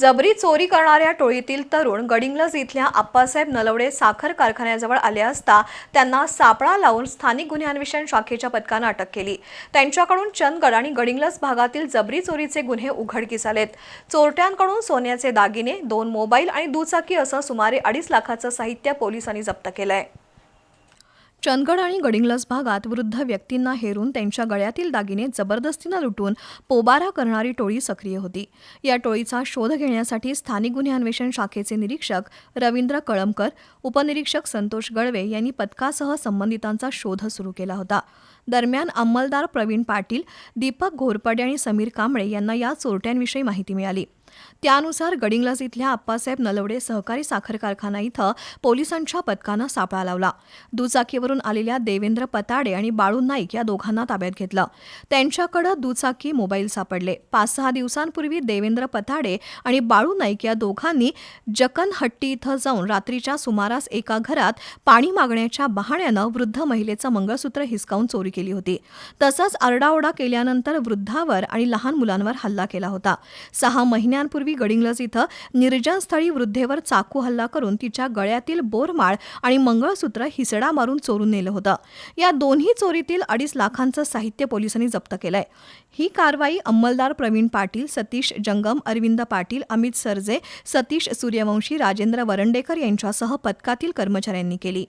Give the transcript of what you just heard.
जबरी चोरी करणाऱ्या टोळीतील तरुण गडिंग्लज इथल्या आप्पासाहेब नलवडे साखर कारखान्याजवळ आले असता त्यांना सापळा लावून स्थानिक गुन्हे शाखेच्या पथकानं अटक केली. त्यांच्याकडून चंदगड आणि गडिंग्लज भागातील जबरी चोरीचे गुन्हे उघडकीस आलेत. चोरट्यांकडून सोन्याचे दागिने दोन मोबाईल आणि दुचाकी असं सुमारे अडीच लाखाचं साहित्य पोलिसांनी जप्त केलं आहे चंदगड आणि गडिंग्लस भागात वृद्ध व्यक्तींना हेरून त्यांच्या गळ्यातील दागिने जबरदस्तीनं लुटून पोबारा करणारी टोळी सक्रिय होती. या टोळीचा शोध घेण्यासाठी स्थानिक गुन्हे अन्वेषण शाखेचे निरीक्षक रवींद्र कळमकर उपनिरीक्षक संतोष गळवे यांनी पथकासह संबंधितांचा शोध सुरू केला होता. दरम्यान अंमलदार प्रवीण पाटील दीपक घोरपडे आणि समीर कांबळे यांना या चोरट्यांविषयी माहिती मिळाली. त्यानुसार गडिंग्लज इथल्या आप्पासाहेब नलवडे सहकारी साखर कारखाना इथं पोलिसांच्या पथकानं सापळा लावला. दुचाकीवरून आलेल्या देवेंद्र पताडे आणि बाळू नाईक या दोघांना ताब्यात घेतलं. त्यांच्याकडे दुचाकी मोबाईल सापडले. पाच सहा दिवसांपूर्वी देवेंद्र पताडे आणि बाळू नाईक या दोघांनी जकनहट्टी इथं जाऊन रात्रीच्या सुमारास एका घरात पाणी मागण्याच्या बहाण्यानं वृद्ध महिलेचं मंगळसूत्र हिसकावून चोरी केली होती. तसंच आरडाओरडा केल्यानंतर वृद्धावर आणि लहान मुलांवर हल्ला केला होता. सहा महिन्यांपूर्वी गडिंग्लज इथं निर्जनस्थळी वृद्धेवर चाकू हल्ला करून तिच्या गळ्यातील बोरमाळ आणि मंगळसूत्र हिसडा मारून चोरून नेलं होतं. या दोन्ही चोरीतील अडीच लाखांचं साहित्य पोलिसांनी जप्त केलंय. ही कारवाई अंमलदार प्रवीण पाटील सतीश जंगम अरविंद पाटील अमित सरजे सतीश सूर्यवंशी राजेंद्र वरंडेकर यांच्यासह पथकातील कर्मचाऱ्यांनी केली.